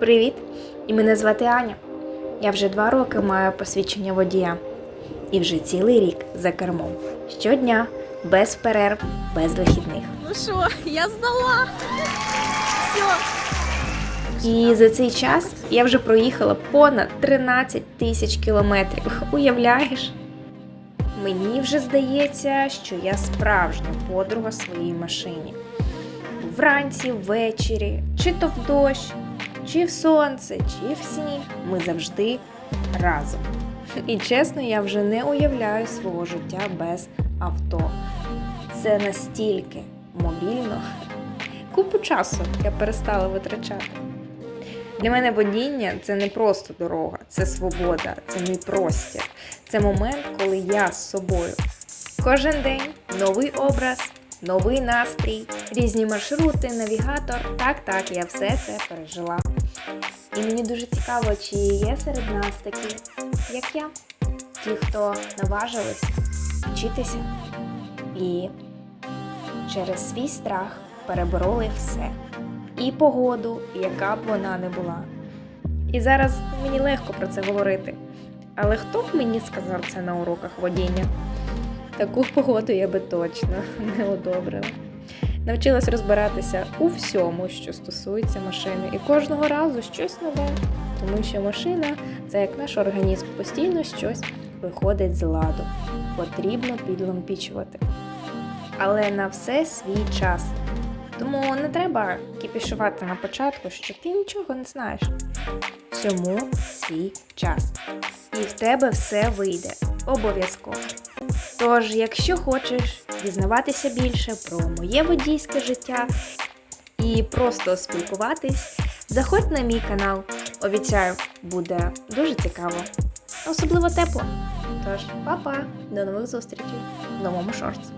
Привіт! І мене звати Аня. Я вже два роки маю посвідчення водія. І вже цілий рік за кермом. Щодня, без перерв, без вихідних. Ну що, я здала. Все. І за цей час я вже проїхала понад 13 тисяч кілометрів. Уявляєш? Мені вже здається, що я справжня подруга своїй машині. Вранці, ввечері, чи то в дощ, чи в сонце, чи в сніг. Ми завжди разом. І чесно, я вже не уявляю свого життя без авто. Це настільки мобільно. Купу часу я перестала витрачати. Для мене водіння це не просто дорога, це свобода, це мій простір. Це момент, коли я з собою. Кожен день новий образ, новий настрій, різні маршрути, навігатор. Так, так, я все це пережила. І мені дуже цікаво, чи є серед нас такі, як я, ті, хто наважились вчитися і через свій страх перебороли все. І погоду, яка б вона не була. І зараз мені легко про це говорити. Але хто б мені сказав це на уроках водіння? Таку погоду я би точно не одобрила. Навчилась розбиратися у всьому, що стосується машини, і кожного разу щось нове, тому що машина це як наш організм, постійно щось виходить з ладу. Потрібно підлампічувати. Але на все свій час. Тому не треба кіпішувати на початку, що ти нічого не знаєш. Всьому свій час. І в тебе все вийде обов'язково. Тож, якщо хочеш дізнаватися більше про моє водійське життя і просто спілкуватись, заходь на мій канал. Обіцяю, буде дуже цікаво. Особливо тепло. Тож, па-па, до нових зустрічей в новому шорті.